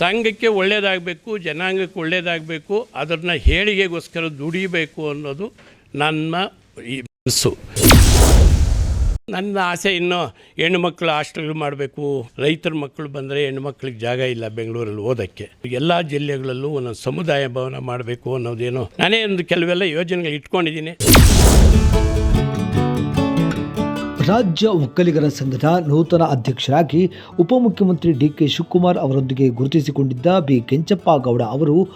ಸಂಘಕ್ಕೆ ಒಳ್ಳೆಯದಾಗಬೇಕು ಜನಾಂಗಕ್ಕೆ ಒಳ್ಳೆಯದಾಗಬೇಕು ಅದನ್ನು ಹೇಳಿಗೆಗೋಸ್ಕರ ದುಡಿಬೇಕು ಅನ್ನೋದು ನನ್ನ ಈ ಮನಸ್ಸು. ನನ್ನ ಆಸೆ ಇನ್ನು ಹೆಣ್ಣು ಮಕ್ಕಳು ಹಾಸ್ಟೆಲ್ ಮಾಡಬೇಕು, ರೈತರ ಮಕ್ಕಳು ಬಂದರೆ ಹೆಣ್ಣು ಮಕ್ಕಳಿಗೆ ಜಾಗ ಇಲ್ಲ ಬೆಂಗಳೂರಲ್ಲಿ ಓದೋಕ್ಕೆ. ಎಲ್ಲ ಜಿಲ್ಲೆಗಳಲ್ಲೂ ಒಂದೊಂದು ಸಮುದಾಯ ಭವನ ಮಾಡಬೇಕು ಅನ್ನೋದೇನೋ, ನಾನೇ ಒಂದು ಕೆಲವೆಲ್ಲ ಯೋಜನೆಗಳು ಇಟ್ಕೊಂಡಿದ್ದೀನಿ. ರಾಜ್ಯ ಒಕ್ಕಲಿಗರ ಸಂಘದ ನೂತನ ಅಧ್ಯಕ್ಷರಾಗಿ ಉಪಮುಖ್ಯಮಂತ್ರಿ ಡಿ ಕೆ ಶಿವಕುಮಾರ್ ಅವರೊಂದಿಗೆ ಗುರುತಿಸಿಕೊಂಡಿದ್ದ ಬಿ. ಕೆಂಚಪ್ಪ ಗೌಡ ಅವರು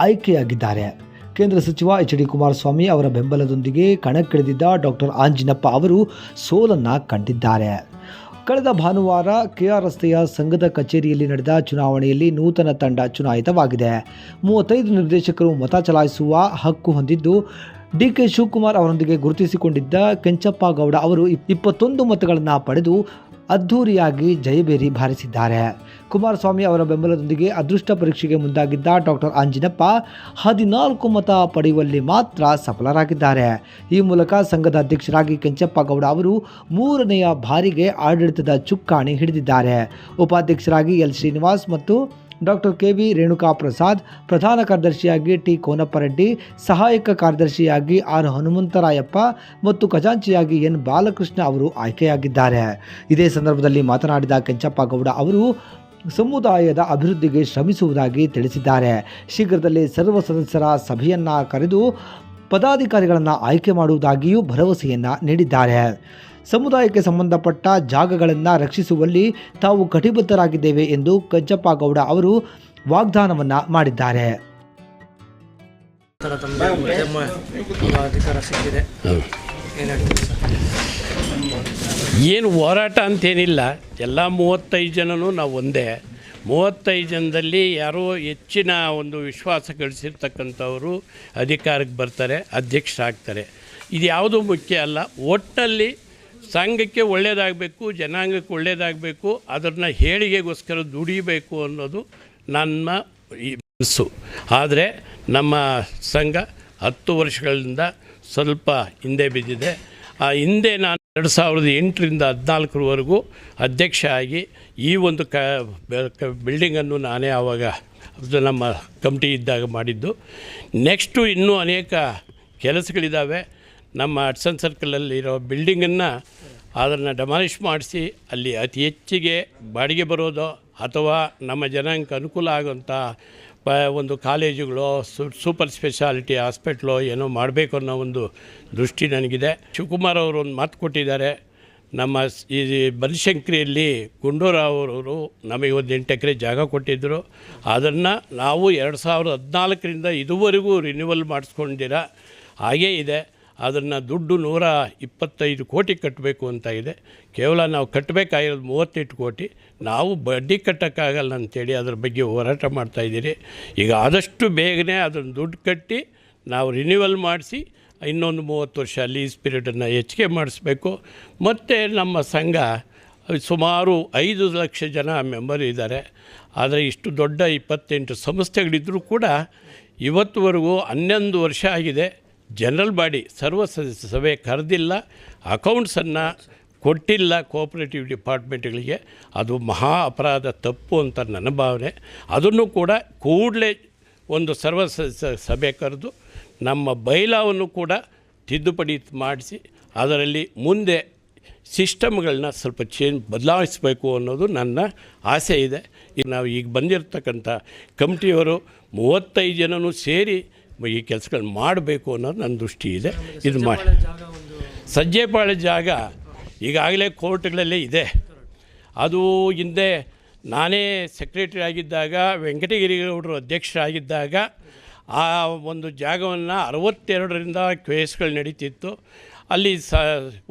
ಆಯ್ಕೆಯಾಗಿದ್ದಾರೆ. ಕೇಂದ್ರ ಸಚಿವ ಎಚ್. ಡಿ. ಕುಮಾರಸ್ವಾಮಿ ಅವರ ಬೆಂಬಲದೊಂದಿಗೆ ಕಣಕ್ಕಿಳಿದಿದ್ದ ಡಾಕ್ಟರ್ ಆಂಜಿನಪ್ಪ ಅವರು ಸೋಲನ್ನ ಕಂಡಿದ್ದಾರೆ. ಕಳೆದ ಭಾನುವಾರ ಕೆಆರ್ ರಸ್ತೆಯ ಸಂಘದ ಕಚೇರಿಯಲ್ಲಿ ನಡೆದ ಚುನಾವಣೆಯಲ್ಲಿ ನೂತನ ತಂಡ ಚುನಾಯಿತವಾಗಿದೆ. ಮೂವತ್ತೈದು ನಿರ್ದೇಶಕರು ಮತ ಚಲಾಯಿಸುವ ಹಕ್ಕು ಹೊಂದಿದ್ದು ಡಿ ಕೆ ಶಿವಕುಮಾರ್ ಅವರೊಂದಿಗೆ ಗುರುತಿಸಿಕೊಂಡಿದ್ದ ಕೆಂಚಪ್ಪ ಗೌಡ ಅವರು ಇಪ್- ಇಪ್ಪತ್ತೊಂದು ಮತಗಳನ್ನು ಪಡೆದು ಅದ್ಧೂರಿಯಾಗಿ ಜಯಬೇರಿ ಬಾರಿಸಿದ್ದಾರೆ. ಕುಮಾರಸ್ವಾಮಿ ಅವರ ಬೆಂಬಲದೊಂದಿಗೆ ಅದೃಷ್ಟ ಪರೀಕ್ಷೆಗೆ ಮುಂದಾಗಿದ್ದ ಡಾಕ್ಟರ್ ಅಂಜಿನಪ್ಪ ಹದಿನಾಲ್ಕು ಮತ ಪಡೆಯುವಲ್ಲಿ ಮಾತ್ರ ಸಫಲರಾಗಿದ್ದಾರೆ. ಈ ಮೂಲಕ ಸಂಘದ ಅಧ್ಯಕ್ಷರಾಗಿ ಕೆಂಚಪ್ಪ ಗೌಡ ಅವರು ಮೂರನೆಯ ಬಾರಿಗೆ ಆಡಳಿತದ ಚುಕ್ಕಾಣಿ ಹಿಡಿದಿದ್ದಾರೆ. ಉಪಾಧ್ಯಕ್ಷರಾಗಿ ಎಲ್ ಶ್ರೀನಿವಾಸ್ ಮತ್ತು doctor K V Renuka Prasad ಪ್ರಧಾನ ಕಾರ್ಯದರ್ಶಿಯಾಗಿ ಟಿ ಕೋನಪ್ಪರೆಡ್ಡಿ, ಸಹಾಯಕ ಕಾರ್ಯದರ್ಶಿಯಾಗಿ ಆರ್ ಹನುಮಂತರಾಯಪ್ಪ ಮತ್ತು ಖಜಾಂಚಿಯಾಗಿ ಎನ್ ಬಾಲಕೃಷ್ಣ ಅವರು ಆಯ್ಕೆಯಾಗಿದ್ದಾರೆ. ಇದೇ ಸಂದರ್ಭದಲ್ಲಿ ಮಾತನಾಡಿದ ಕೆಂಚಪ್ಪ ಗೌಡ ಅವರು ಸಮುದಾಯದ ಅಭಿವೃದ್ಧಿಗೆ ಶ್ರಮಿಸುವುದಾಗಿ ತಿಳಿಸಿದ್ದಾರೆ. ಶೀಘ್ರದಲ್ಲೇ ಸರ್ವ ಸದಸ್ಯರ ಸಭೆಯನ್ನ ಕರೆದು ಪದಾಧಿಕಾರಿಗಳನ್ನು ಆಯ್ಕೆ ಮಾಡುವುದಾಗಿಯೂ ಭರವಸೆಯನ್ನ ನೀಡಿದ್ದಾರೆ. ಸಮುದಾಯಕ್ಕೆ ಸಂಬಂಧಪಟ್ಟ ಜಾಗಗಳನ್ನು ರಕ್ಷಿಸುವಲ್ಲಿ ತಾವು ಕಟಿಬದ್ಧರಾಗಿದ್ದೇವೆ ಎಂದು ಕಜ್ಜಪ್ಪ ಗೌಡ ಅವರು ವಾಗ್ದಾನವನ್ನ ಮಾಡಿದ್ದಾರೆ. ಸಿಕ್ಕಿದೆ. ಏನು ಹೋರಾಟ ಅಂತೇನಿಲ್ಲ, ಎಲ್ಲ ಮೂವತ್ತೈದು ಜನನೂ ನಾವು ಒಂದೇ. ಮೂವತ್ತೈದು ಜನದಲ್ಲಿ ಯಾರೋ ಹೆಚ್ಚಿನ ಒಂದು ವಿಶ್ವಾಸ ಗಳಿಸಿರ್ತಕ್ಕಂಥವರು ಅಧಿಕಾರಕ್ಕೆ ಬರ್ತಾರೆ, ಅಧ್ಯಕ್ಷರಾಗ್ತಾರೆ. ಇದು ಯಾವುದೂ ಮುಖ್ಯ ಅಲ್ಲ ಒಟ್ಟಲ್ಲಿ ಸಂಘಕ್ಕೆ ಒಳ್ಳೆಯದಾಗಬೇಕು ಜನಾಂಗಕ್ಕೆ ಒಳ್ಳೆಯದಾಗಬೇಕು ಅದನ್ನು ಹೇಳಿಗೆಗೋಸ್ಕರ ದುಡಿಬೇಕು ಅನ್ನೋದು ನನ್ನ ಈ ಮನಸ್ಸು. ಆದರೆ ನಮ್ಮ ಸಂಘ ಹತ್ತು ವರ್ಷಗಳಿಂದ ಸ್ವಲ್ಪ ಹಿಂದೆ ಬಿದ್ದಿದೆ. ಆ ಹಿಂದೆ ನಾನು ಎರಡು ಸಾವಿರದ ಎಂಟರಿಂದ ಹದಿನಾಲ್ಕರವರೆಗೂ ಅಧ್ಯಕ್ಷ ಆಗಿ ಈ ಒಂದು ಕ ಬಿಲ್ಡಿಂಗನ್ನು ನಾನೇ ಆವಾಗ ಅದು ನಮ್ಮ ಕಮಿಟಿ ಇದ್ದಾಗ ಮಾಡಿದ್ದು. ನೆಕ್ಸ್ಟು ಇನ್ನೂ ಅನೇಕ ಕೆಲಸಗಳಿದ್ದಾವೆ. ನಮ್ಮ ಹಡ್ಸನ್ ಸರ್ಕಲಲ್ಲಿರೋ ಬಿಲ್ಡಿಂಗನ್ನು ಅದನ್ನು ಡೆಮಾಲಿಷ್ ಮಾಡಿಸಿ ಅಲ್ಲಿ ಅತಿ ಹೆಚ್ಚಿಗೆ ಬಾಡಿಗೆ ಬರೋದು ಅಥವಾ ನಮ್ಮ ಜನಾಂಗಕ್ಕೆ ಅನುಕೂಲ ಆಗುವಂಥ ಒಂದು ಕಾಲೇಜುಗಳು ಸೂಪರ್ ಸ್ಪೆಷಾಲಿಟಿ ಹಾಸ್ಪಿಟ್ಲು ಏನೋ ಮಾಡಬೇಕು ಅನ್ನೋ ಒಂದು ದೃಷ್ಟಿ ನನಗಿದೆ. ಶಿವಕುಮಾರ್ ಅವರು ಒಂದು ಮಾತು ಕೊಟ್ಟಿದ್ದಾರೆ. ನಮ್ಮ ಈ ಬನಶಂಕರಿಯಲ್ಲಿ ಗುಂಡೂರಾವ್ ಅವರು ನಮಗೆ ಒಂದು ಎಂಟು ಎಕರೆ ಜಾಗ ಕೊಟ್ಟಿದ್ದರು. ಅದನ್ನು ನಾವು ಎರಡು ಸಾವಿರದ ಹದಿನಾಲ್ಕರಿಂದ ಇದುವರೆಗೂ ರಿನ್ಯೂವಲ್ ಮಾಡಿಸ್ಕೊಂಡಿರ ಹಾಗೇ ಇದೆ. ಅದನ್ನು ದುಡ್ಡು ನೂರ ಇಪ್ಪತ್ತೈದು ಕೋಟಿ ಕಟ್ಟಬೇಕು ಅಂತ ಇದೆ. ಕೇವಲ ನಾವು ಕಟ್ಟಬೇಕಾಗಿರೋದು ಮೂವತ್ತೆಂಟು ಕೋಟಿ. ನಾವು ಬಡ್ಡಿ ಕಟ್ಟೋಕ್ಕಾಗಲ್ಲ ಅಂತೇಳಿ ಅದ್ರ ಬಗ್ಗೆ ಹೋರಾಟ ಮಾಡ್ತಾಯಿದ್ದೀರಿ ಈಗ ಆದಷ್ಟು ಬೇಗನೆ ಅದನ್ನು ದುಡ್ಡು ಕಟ್ಟಿ ನಾವು ರಿನ್ಯೂವಲ್ ಮಾಡಿಸಿ ಇನ್ನೊಂದು ಮೂವತ್ತು ವರ್ಷ ಲೀಸ್ ಪೀರಿಯಡನ್ನು ಹೆಚ್ಚಿಗೆ ಮಾಡಿಸ್ಬೇಕು. ಮತ್ತು ನಮ್ಮ ಸಂಘ ಸುಮಾರು ಐದು ಲಕ್ಷ ಜನ ಮೆಂಬರ್ ಇದ್ದಾರೆ. ಆದರೆ ಇಷ್ಟು ದೊಡ್ಡ ಇಪ್ಪತ್ತೆಂಟು ಸಂಸ್ಥೆಗಳಿದ್ದರೂ ಕೂಡ ಇವತ್ತುವರೆಗೂ ಹನ್ನೊಂದು ವರ್ಷ ಆಗಿದೆ. ಜನರಲ್ ಬಾಡಿ ಸರ್ವ ಸದಸ್ಯ ಸಭೆ ಕರೆದಿಲ್ಲ, ಅಕೌಂಟ್ಸನ್ನು ಕೊಟ್ಟಿಲ್ಲ ಕೋಆಪರೇಟಿವ್ ಡಿಪಾರ್ಟ್ಮೆಂಟ್ಗಳಿಗೆ. ಅದು ಮಹಾ ಅಪರಾಧ, ತಪ್ಪು ಅಂತ ನನ್ನ ಭಾವನೆ. ಅದನ್ನು ಕೂಡ ಕೂಡಲೇ ಒಂದು ಸರ್ವ ಸದಸ್ಯ ಸಭೆ ಕರೆದು ನಮ್ಮ ಬೈಲಾವನ್ನು ಕೂಡ ತಿದ್ದುಪಡಿ ಮಾಡಿಸಿ, ಅದರಲ್ಲಿ ಮುಂದೆ ಸಿಸ್ಟಮ್ಗಳನ್ನ ಸ್ವಲ್ಪ ಚೇಂಜ್ ಬದಲಾಯಿಸಬೇಕು ಅನ್ನೋದು ನನ್ನ ಆಸೆ ಇದೆ. ಈಗ ನಾವು ಈಗ ಬಂದಿರತಕ್ಕಂಥ ಕಮಿಟಿಯವರು ಮೂವತ್ತೈದು ಜನನೂ ಸೇರಿ ಈ ಕೆಲಸಗಳನ್ನ ಮಾಡಬೇಕು ಅನ್ನೋದು ನನ್ನ ದೃಷ್ಟಿ ಇದೆ. ಇದು ಮಾಡಿ. ಸಜ್ಜೆಪಾಳ ಸಜ್ಜೆಪಾಳ್ಯ ಜಾಗ ಈಗಾಗಲೇ ಕೋರ್ಟ್ಗಳಲ್ಲೇ ಇದೆ. ಅದು ಹಿಂದೆ ನಾನೇ ಸೆಕ್ರೆಟರಿ ಆಗಿದ್ದಾಗ ವೆಂಕಟಗಿರಿಗೌಡರು ಅಧ್ಯಕ್ಷರಾಗಿದ್ದಾಗ ಆ ಒಂದು ಜಾಗವನ್ನು ಅರವತ್ತೆರಡರಿಂದ ಕೇಸ್ಗಳು ನಡೀತಿತ್ತು. ಅಲ್ಲಿ ಸ,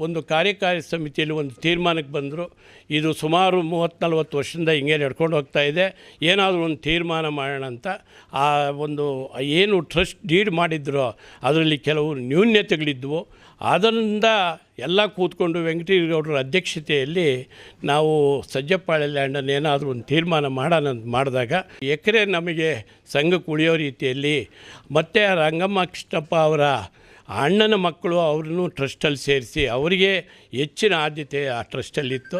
ಒಂದು ಕಾರ್ಯಕಾರಿ ಸಮಿತಿಯಲ್ಲಿ ಒಂದು ತೀರ್ಮಾನಕ್ಕೆ ಬಂದರು. ಇದು ಸುಮಾರು ಮೂವತ್ತು ನಲ್ವತ್ತು ವರ್ಷದಿಂದ ಹಿಂಗೆ ನಡ್ಕೊಂಡು ಹೋಗ್ತಾ ಇದೆ. ಏನಾದರೂ ಒಂದು ತೀರ್ಮಾನ ಮಾಡೋಣ ಅಂತ. ಆ ಒಂದು, ಏನು ಟ್ರಸ್ಟ್ ಡೀಡ್ ಮಾಡಿದ್ರೋ ಅದರಲ್ಲಿ ಕೆಲವು ನ್ಯೂನ್ಯತೆಗಳಿದ್ವು. ಅದರಿಂದ ಎಲ್ಲ ಕೂತ್ಕೊಂಡು ವೆಂಕಟೇಗೌಡರ ಅಧ್ಯಕ್ಷತೆಯಲ್ಲಿ ನಾವು ಸಜ್ಜಪ್ಪಾಳೆ ಲ್ಯಾಂಡನ್ನು ಏನಾದರೂ ಒಂದು ತೀರ್ಮಾನ ಮಾಡೋಣ ಅಂತ ಮಾಡಿದಾಗ ಎಕರೆ ನಮಗೆ ಸಂಘಕ್ಕೆ ಉಳಿಯೋ ರೀತಿಯಲ್ಲಿ ಮತ್ತು ರಂಗಮ್ಮ ಕೃಷ್ಣಪ್ಪ ಅವರ ಅಣ್ಣನ ಮಕ್ಕಳು ಅವ್ರನ್ನೂ ಟ್ರಸ್ಟಲ್ಲಿ ಸೇರಿಸಿ ಅವರಿಗೆ ಹೆಚ್ಚಿನ ಆದ್ಯತೆ ಆ ಟ್ರಸ್ಟಲ್ಲಿತ್ತು.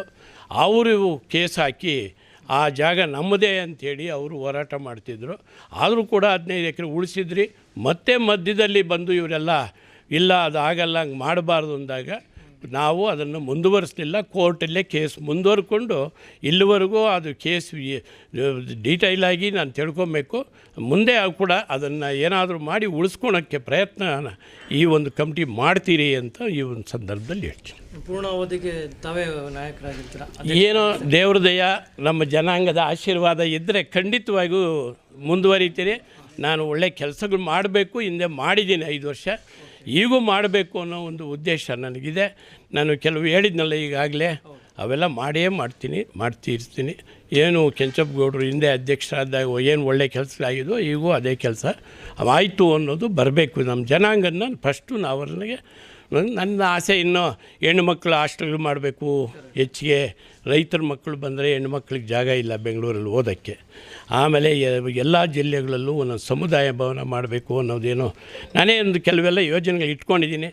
ಅವರು ಕೇಸ್ ಹಾಕಿ ಆ ಜಾಗ ನಮ್ಮದೇ ಅಂಥೇಳಿ ಅವರು ಹೋರಾಟ ಮಾಡ್ತಿದ್ರು. ಆದರೂ ಕೂಡ ಹದಿನೈದು ಎಕರೆ ಉಳಿಸಿದ್ರಿ. ಮತ್ತೆ ಮಧ್ಯದಲ್ಲಿ ಬಂದು ಇವರೆಲ್ಲ, ಇಲ್ಲ, ಅದು ಆಗಲ್ಲ, ಹಂಗೆ ಮಾಡಬಾರ್ದು ಅಂದಾಗ ನಾವು ಅದನ್ನು ಮುಂದುವರಿಸಲಿಲ್ಲ ಕೋರ್ಟಲ್ಲೇ ಕೇಸ್ ಮುಂದುವರ್ಕೊಂಡು ಇಲ್ಲಿವರೆಗೂ ಅದು ಕೇಸ್ ಡೀಟೈಲ್ ಆಗಿ ನಾನು ತಿಳ್ಕೊಬೇಕು. ಮುಂದೆ ಕೂಡ ಅದನ್ನು ಏನಾದರೂ ಮಾಡಿ ಉಳಿಸ್ಕೊಳಕ್ಕೆ ಪ್ರಯತ್ನ ಈ ಒಂದು ಕಮಿಟಿ ಮಾಡ್ತೀರಿ ಅಂತ ಈ ಒಂದು ಸಂದರ್ಭದಲ್ಲಿ ಹೇಳ್ತೀನಿ. ಪೂರ್ಣ ಅವಧಿಗೆ ತಾವೇ ನಾಯಕರಾಗಿರ್ತೀರ? ಏನೋ ದೇವ್ರದಯ ನಮ್ಮ ಜನಾಂಗದ ಆಶೀರ್ವಾದ ಇದ್ದರೆ ಖಂಡಿತವಾಗಿಯೂ ಮುಂದುವರಿತೀರಿ. ನಾನು ಒಳ್ಳೆ ಕೆಲಸಗಳು ಮಾಡಬೇಕು ಹಿಂದೆ ಮಾಡಿದ್ದೀನಿ ಐದು ವರ್ಷ. ಈಗೂ ಮಾಡಬೇಕು ಅನ್ನೋ ಒಂದು ಉದ್ದೇಶ ನನಗಿದೆ. ನಾನು ಕೆಲವು ಹೇಳಿದ್ನಲ್ಲ ಈಗಾಗಲೇ, ಅವೆಲ್ಲ ಮಾಡಿಯೇ ಮಾಡ್ತೀನಿ, ಮಾಡ್ತಿರ್ತೀನಿ. ಏನು ಕೆಂಚಪ್ಪಗೌಡರು ಹಿಂದೆ ಅಧ್ಯಕ್ಷರಾದಾಗ ಏನು ಒಳ್ಳೆ ಕೆಲಸ ಆಗಿದೋ ಈಗೂ ಅದೇ ಕೆಲಸ. ಆಯಿತು ಅನ್ನೋದು ಬರಬೇಕು. ನಮ್ಮ ಜನಾಂಗನ ಫಸ್ಟು ನಾವು ಅವ್ರಿಗೆ ನನ್ನ ಆಸೆ ಇನ್ನೂ ಹೆಣ್ಣು ಮಕ್ಕಳು ಹಾಸ್ಟೆಲ್ ಮಾಡಬೇಕು. ಹೆಚ್ಚಿಗೆ ರೈತರ ಮಕ್ಕಳು ಬಂದರೆ ಹೆಣ್ಣು ಮಕ್ಕಳಿಗೆ ಜಾಗ ಇಲ್ಲ ಬೆಂಗಳೂರಲ್ಲಿ ಓದೋಕ್ಕೆ. ಆಮೇಲೆ ಎಲ್ಲ ಜಿಲ್ಲೆಗಳಲ್ಲೂ ಒಂದೊಂದು ಸಮುದಾಯ ಭವನ ಮಾಡಬೇಕು ಅನ್ನೋದೇನೋ ನಾನೇ ಒಂದು ಕೆಲವೆಲ್ಲ ಯೋಜನೆಗಳು ಇಟ್ಕೊಂಡಿದ್ದೀನಿ.